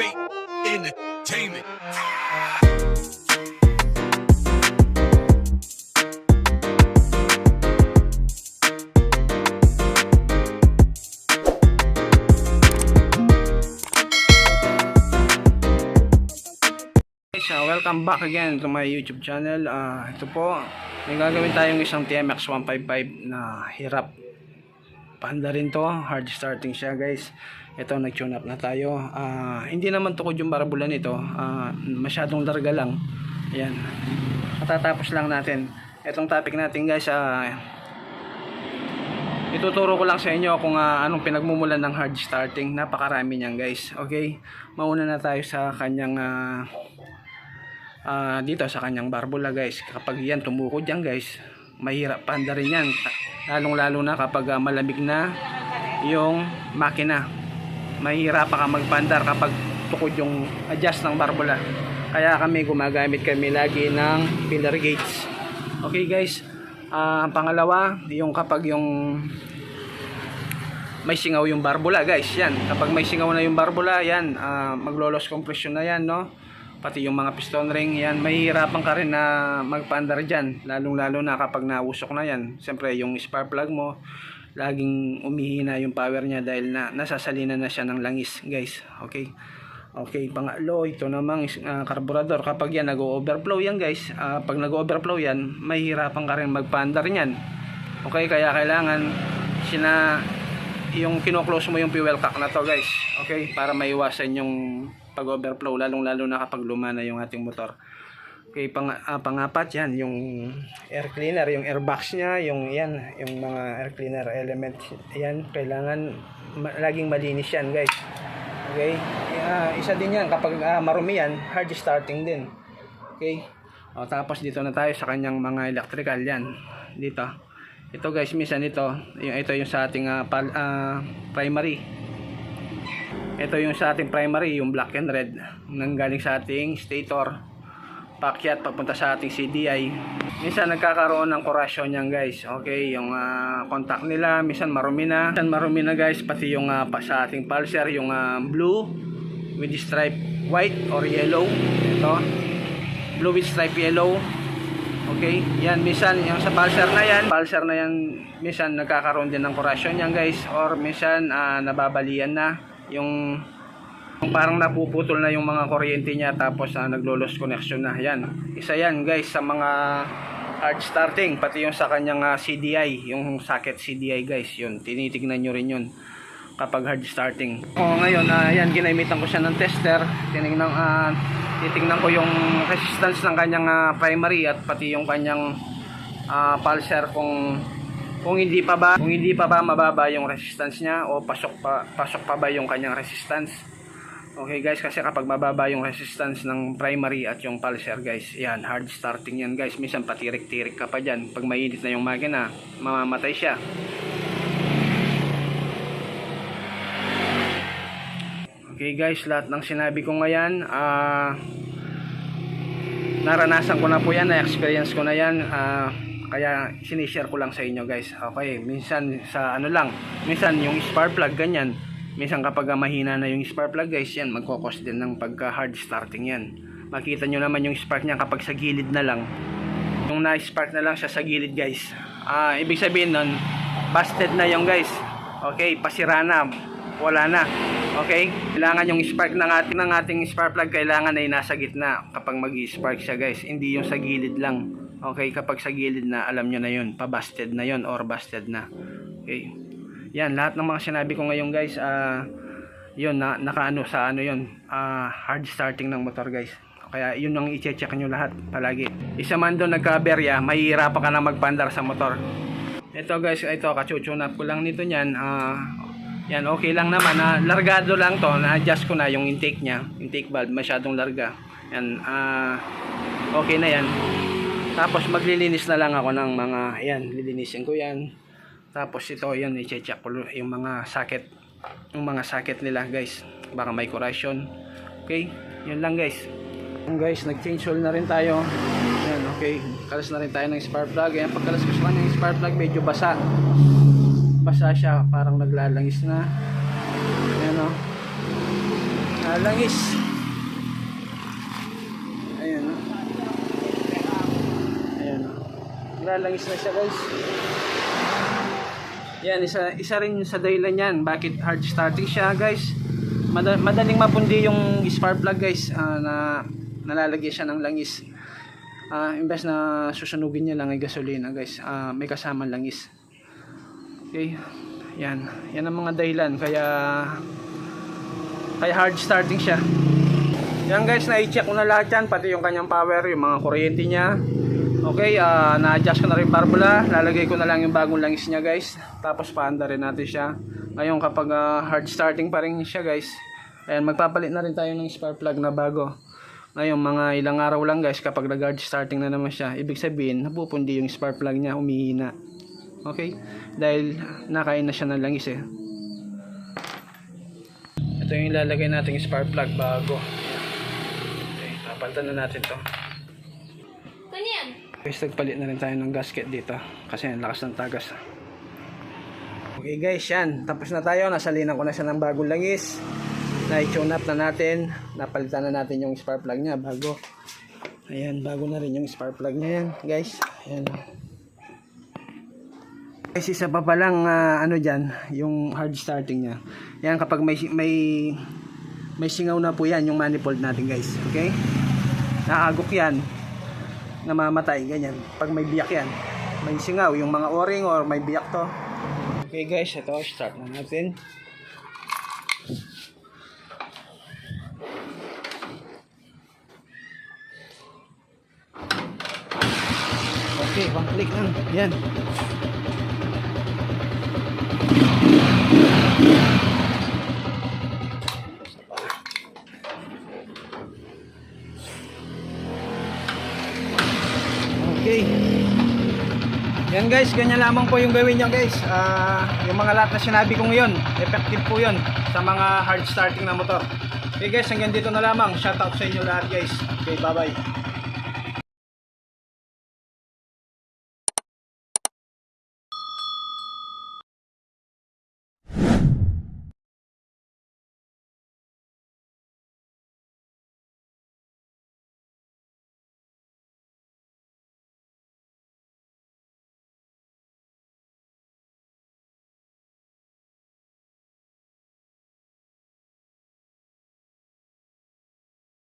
bait entertainment. Uh, welcome back again to my YouTube channel. Ah, ito po, may gagawin tayong isang TMX 155 na hirap. Panda rin to, hard starting siya guys. Ito, nag-tune up na tayo. Ah, hindi naman tukod yung barabulan nito. Ah, masyadong larga lang. Ayan. Matatapos lang natin. Itong topic natin guys, ah, Ituturo ko lang sa inyo kung ah, anong pinagmumulan ng hard starting. Napakarami niyan guys. Okay? Mauna na tayo sa kanyang ah, ah, dito sa kanyang barbula guys. Kapag yan tumukod yan guys, mahirap panda rin yan. Lalong lalo na kapag ah, malamig na yung makina. Mahirap ka magpandar kapag tukod yung adjust ng barbula. Kaya kami gumagamit kami lagi ng pillar gates. Okay guys? Ah, ang pangalawa, yung kapag yung may singaw yung barbula guys yan kapag may singaw na yung barbula yan ah, maglolos compression na yan no pati yung mga piston ring yan mahihirapan ka rin na magpaandar dyan lalong lalo na kapag nausok na yan siyempre yung spark plug mo laging umihina yung power niya dahil na nasasalina na siya ng langis guys. Okay? Okay pangatlo ito namang uh, karburador. Kapag yan nag-overflow yan guys. Ah, pag nag-overflow yan mahihirapan ka rin magpaandar niyan. Okay kaya kailangan sina yung kino-close mo yung fuel cock na to guys. Okay para maiwasan yung pag overflow lalong lalo na kapag luma na yung ating motor okay pang, ah, pangapat yan yung air cleaner yung airbox niya yung yan yung mga air cleaner element. Yan kailangan ma- laging malinis yan guys. Okay? Ah, isa din yan kapag ah, marumi yan hard starting din. Okay? O, tapos dito na tayo sa kanyang mga electrical yan. Dito. Ito guys minsan ito yung ito yung sa ating ah, pal- ah, primary. Ito yung sa ating primary yung black and red nang galing sa ating stator pakyat papunta sa ating CDI minsan nagkakaroon ng corrosion yan guys. Okay yung ah, contact nila minsan marumi na. Minsan marumi na guys pati yung pa, sa ating pulser yung ah, blue with stripe white or yellow. Ito. Blue with stripe yellow. Okay? Yan, minsan, yung sa pulsar na yan, pulsar na yan, minsan nagkakaroon din ng corrosion yan guys, or minsan ah, nababalian na yung parang napuputol na yung mga kuryente niya tapos ah, naglolos connection na. Yan, isa yan guys sa mga hard starting, pati yung sa kanyang ah, CDI, yung socket CDI guys, yun, tinitignan nyo rin yun kapag hard starting. O ngayon, ah, yan, ginamitan ko siya ng tester, tinignan, ah, titingnan ko yung resistance ng kanyang ah, primary at pati yung kanyang ah, pulser kung kung hindi pa ba kung hindi pa ba mababa yung resistance niya o pasok pa pasok pa ba yung kanyang resistance okay guys kasi kapag mababa yung resistance ng primary at yung pulser guys yan hard starting yan guys. Minsan patirik-tirik ka pa dyan. Pag mainit na yung makina mamamatay siya. Okay guys, lahat ng sinabi ko ngayon, ah naranasan ko na po yan, na-experience ko na yan, ah, kaya sinishare ko lang sa inyo guys. Okay, minsan sa ano lang, minsan yung spark plug ganyan, minsan kapag ah, mahina na yung spark plug guys, yan magkokos din ng pagka hard starting yan. Makita nyo naman yung spark niya kapag sa gilid na lang, yung na-spark na lang siya sa gilid guys. Ah, ibig sabihin nun, busted na yung guys. Okay, pasira na, wala na. Okay? Kailangan yung spark ng ating, ng ating spark plug kailangan ay nasa gitna kapag mag-spark siya guys. Hindi yung sa gilid lang. Okay? Kapag sa gilid na, alam nyo na yun. Pa-busted na yun or busted na. Okay? Yan, lahat ng mga sinabi ko ngayon guys, ah, yun, na, nakaano sa ano yun, ah, hard starting ng motor guys. Kaya yun ang i-check nyo lahat palagi. Isa man doon nagka-aberya, mahihirapan ka na magpandar sa motor. Ito guys, ito, kachuchun up ko lang nito niyan. Ah, yan, okay lang naman. na largado lang to. Na-adjust ko na yung intake niya. Intake valve, masyadong larga. Yan, ah, okay na yan. Tapos maglilinis na lang ako ng mga, yan, lilinisin ko yan. Tapos ito, yan, i-check ko yung mga socket. Yung mga socket nila, guys. Baka may corrosion. Okay, yun lang guys. Yung guys, nag-change oil na rin tayo. Yan, okay. Kalas na rin tayo ng spark plug. Yan, pagkalas ko sa yung spark plug, medyo basa basa siya parang naglalangis na ayan o Ah, langis. Ayan. oh. Ayan. oh. Lalangis na siya guys. Yan, isa, isa rin sa dahilan yan. Bakit hard starting siya guys. Mada- madaling mapundi yung spark plug guys. ah, na nalalagay siya ng langis. Ah, imbes na susunugin niya lang ay gasolina guys. ah, may kasama langis. Okay. Yan. Yan ang mga dahilan. Kaya kaya hard starting siya. Yan guys, na-check ko na lahat yan, pati yung kanyang power, yung mga kuryente niya. Okay, ah, na-adjust ko na rin barbula, lalagay ko na lang yung bagong langis niya guys. Tapos paanda rin natin siya. Ngayon kapag ah, hard starting pa rin siya guys, ayan, magpapalit na rin tayo ng spark plug na bago. Ngayon mga ilang araw lang guys, kapag nag-hard starting na naman siya, ibig sabihin, napupundi yung spark plug niya, umihina. Okay? Dahil nakain na siya ng langis eh. Ito yung ilalagay natin yung spark plug bago. Okay, papalitan na natin to. Guys, nagpalit na rin tayo ng gasket dito. Kasi ang lakas ng tagas. Okay guys, yan. Tapos na tayo. Nasalinan ko na siya ng bagong langis. Na-tune up na natin. Napalitan na natin yung spark plug niya bago. Ayan, bago na rin yung spark plug niya yan. Guys, ayan. Guys, isa pa palang ah, ano dyan, yung hard starting niya. Yan, kapag may, may, may singaw na po yan, yung manifold natin guys. Okay? Naagok yan namamatay, ganyan. Pag may biyak yan, may singaw, yung mga o-ring or may biyak to. Okay guys, ito, start na natin. Okay, one click lang. Yan. Okay. Yan guys, ganyan lamang po yung gawin nyo guys. Ah, yung mga lahat na sinabi ko ngayon, effective po yun sa mga hard starting na motor. Okay guys, hanggang dito na lamang. Shoutout sa inyo lahat guys. Okay, bye bye.